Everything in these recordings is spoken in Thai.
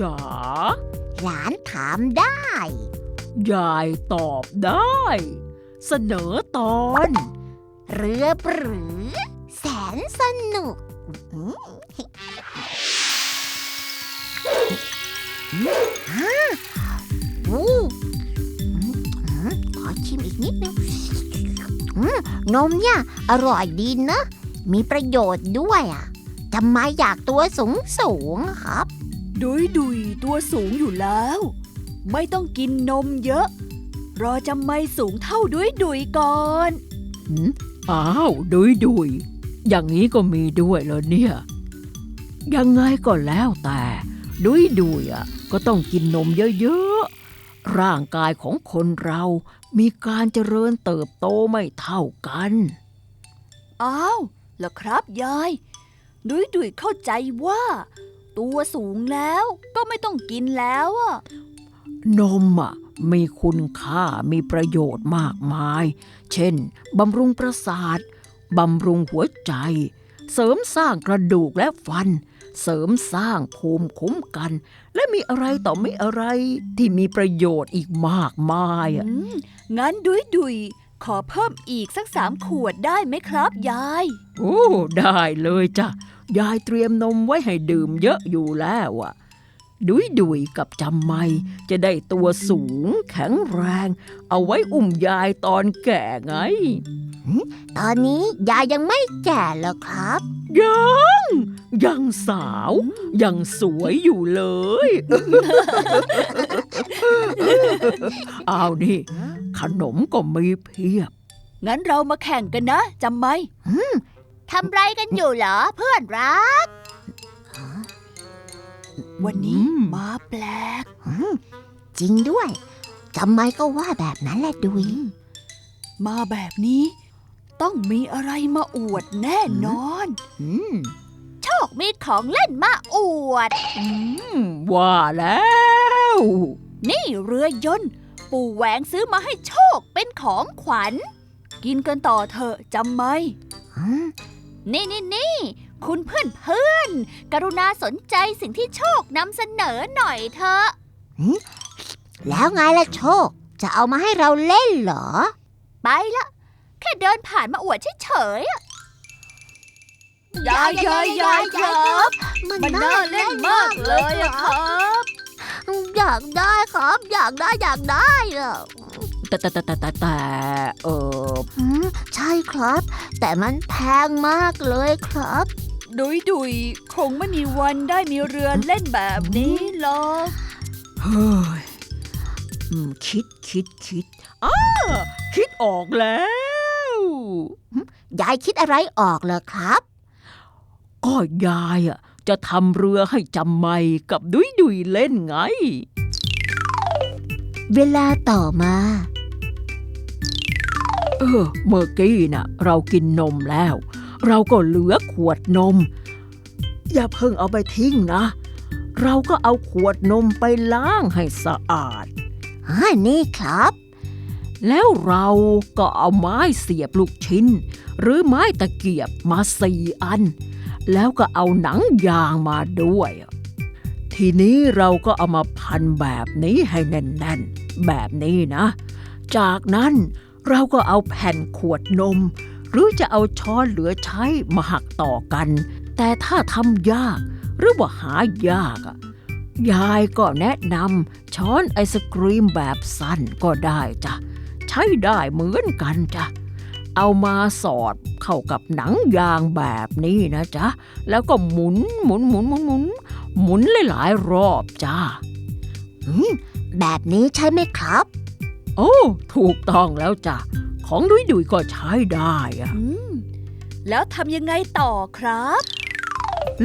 จ๋า หลานถามได้ ยายตอบได้ เสนอตอน เรือปรือ แสนสนุกอืมอ่าอู้อืมอืมขอชิมอีกนิดนึงอืมนมเนี่ย อร่อยดีนะ มีประโยชน์ด้วยอะทำไมอยากตัวสูงสูงๆครับ ดุยดุยตัวสูงอยู่แล้ว ไม่ต้องกินนมเยอะ รอจำไม่สูงเท่าดุยดุยก่อนอ้าวดุยดุยอย่างนี้ก็มีด้วยเหรอเนี่ย ยังไงก็แล้วแต่ดุยดุยอะก็ต้องกินนมเยอะๆ ร่างกายของคนเรามีการเจริญเติบโตไม่เท่ากัน อ้าวเหรอครับยายดุยดุยเข้าใจว่า ตัวสูงแล้วก็ไม่ต้องกินแล้วอะนมอะมีคุณค่ามีประโยชน์มากมาย เช่น บำรุงประสาท บำรุงหัวใจ เสริมสร้างกระดูกและฟัน เสริมสร้างภูมิคุ้มกัน และมีอะไรต่อไม่อะไรที่มีประโยชน์อีกมากมายอะอืมงั้นดุยดุยขอเพิ่มอีกสักสามขวดได้ไหมครับ ยาย โอ้ ได้เลยจ้ะ ยายเตรียมนมไว้ให้ดื่มเยอะอยู่แล้วอะดุยดุยกับจำไม่จะได้ตัวสูงแข็งแรง เอาไว้อุ้มยายตอนแก่ไง ตอนนี้ยายยังไม่แก่หรอกครับ ยัง ยังสาว ยังสวยอยู่เลย เอานี่ ขนมก็มีเพียบ งั้นเรามาแข่งกันนะจำไหม ทำไรกันอยู่เหรอเพื่อนรัก วันนี้อืมมาแปลกอืมจริงด้วยทำไมก็ว่าแบบนั้นแหละดุยมาแบบนี้ ต้องมีอะไรมาอวดแน่นอนอืมโชคมีของเล่นมาอวดอืมว่าแล้ว นี่เรือยนต์ ปู่แหวงซื้อมาให้โชคเป็นของขวัญ กินกันต่อเถอะจำไหมอืม นี่นี่นี่คุณเพื่อนเพื่อนๆกรุณาสนใจสิ่งที่โชคนำเสนอหน่อยเถอะแล้วไงล่ะโชค จะเอามาให้เราเล่นเหรอ ไปละ แค่เดินผ่านมาอวดเฉยๆอะยายยายยายครับ มันน่าเล่นมากเลยอะครับ อยากได้ครับ อยากได้อยากได้อะแต่แต่แต่แต่แต่แต่เอออืมใช่ครับ แต่มันแพงมากเลยครับ ดุยดุยคงไม่มีวันได้มีเรือเล่นแบบนี้หรอกเฮ้ยอืมคิดคิดคิดอ้าคิดออกแล้ว ยายคิดอะไรออกเหรอครับ ก็ยายอะจะทำเรือให้จำไม่กับดุยดุยเล่นไง เวลาต่อมา เออ เมื่อกี้น่ะ เรากินนมแล้ว เราก็เหลือขวดนม อย่าเพิ่งเอาไปทิ้งนะ เราก็เอาขวดนมไปล้างให้สะอาดอ่านี่ครับ แล้วเราก็เอาไม้เสียบลูกชิ้น หรือไม้ตะเกียบมาสี่อัน แล้วก็เอาหนังยางมาด้วย ทีนี้เราก็เอามาพันแบบนี้ให้แน่นๆ แบบนี้นะ จากนั้น เราก็เอาแผ่นขวดนม หรือจะเอาช้อนเหลือใช้มาหักต่อกัน แต่ถ้าทำยากหรือว่าหายากอะยายก็แนะนำช้อนไอศกรีมแบบสั้นก็ได้จ้ะ ใช้ได้เหมือนกันจ้ะ เอามาสอดเข้ากับหนังยางแบบนี้นะจ๊ะ แล้วก็หมุนหมุนหมุนหมุนหมุนหมุนหลายๆรอบจ้าแบบนี้ใช่ไหมครับ โอ้ ถูกต้องแล้วจ้ะ ของดุยดุยก็ใช้ได้อะอืมแล้วทำยังไงต่อครับ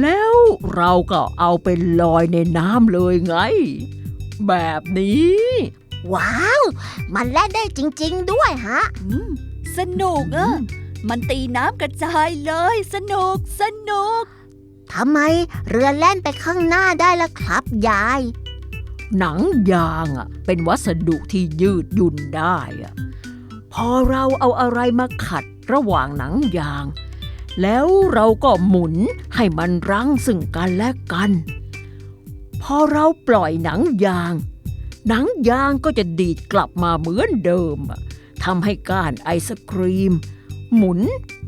แล้วเราก็เอาไปลอยในน้ำเลยไง แบบนี้ ว้าว มันเล่นได้จริง ๆ ด้วยฮะ อืม สนุกอะมันตีน้ำกระจายเลย สนุก สนุก ทำไมเรือแล่นไปข้างหน้าได้ล่ะครับ ยาย หนังยางอะเป็นวัสดุที่ยืดยุ่นได้อะพอเราเอาอะไรมาขัดระหว่างหนังยาง แล้วเราก็หมุนให้มันรั้งซึ่งกันและกัน พอเราปล่อยหนังยาง หนังยางก็จะดีดกลับมาเหมือนเดิมอะทำให้ก้านไอศครีม หมุน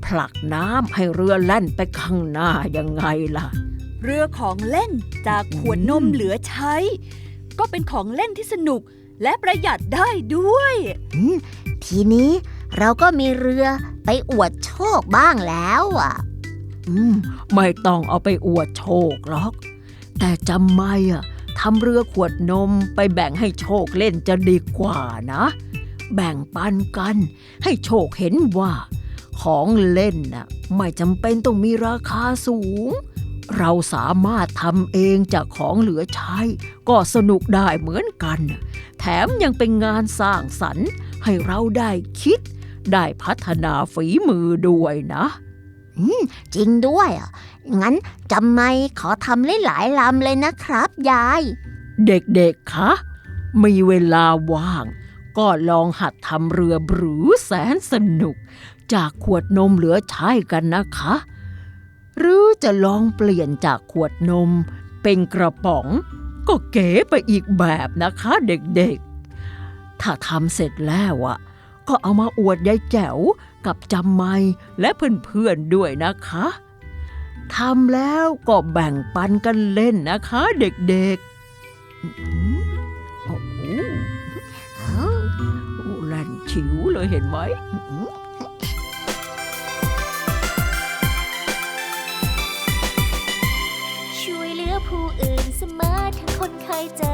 ผลักน้ำให้เรือแล่นไปข้างหน้ายังไงล่ะ เรือของเล่นจากขวดนมเหลือใช้ ก็เป็นของเล่นที่สนุก และประหยัดได้ด้วย ทีนี้เราก็มีเรือไปอวดโชคบ้างแล้วอะ อืม ไม่ต้องเอาไปอวดโชคหรอก แต่จำไม่อะทำเรือขวดนมไปแบ่งให้โชคเล่นจะดีกว่านะ แบ่งปันกัน ให้โชคเห็นว่า ของเล่นน่ะไม่จำเป็นต้องมีราคาสูง เราสามารถทำเองจากของเหลือใช้ ก็สนุกได้เหมือนกัน แถมยังเป็นงานสร้างสรรค์ ให้เราได้คิด ได้พัฒนาฝีมือด้วยนะจริงด้วยอะงั้นจำไม่ขอทำหลายๆลำเลยนะครับ ยาย เด็กๆคะมีเวลาว่าง ก็ลองหัดทำเรือหรือแสนสนุก จากขวดนมเหลือใช้กันนะคะ หรือจะลองเปลี่ยนจากขวดนม เป็นกระป๋อง ก็เก๋ไปอีกแบบนะคะเด็กๆ ถ้าทำเสร็จแล้วอะก็เอามาอวดยายแจ๋วกับจำไม่และเพื่อนๆด้วยนะคะทำแล้วก็แบ่งปันกันเล่นนะคะเด็กๆอื้อหือโอ้โหโอ้แล่นฉิวเลยเห็นไหม ทั้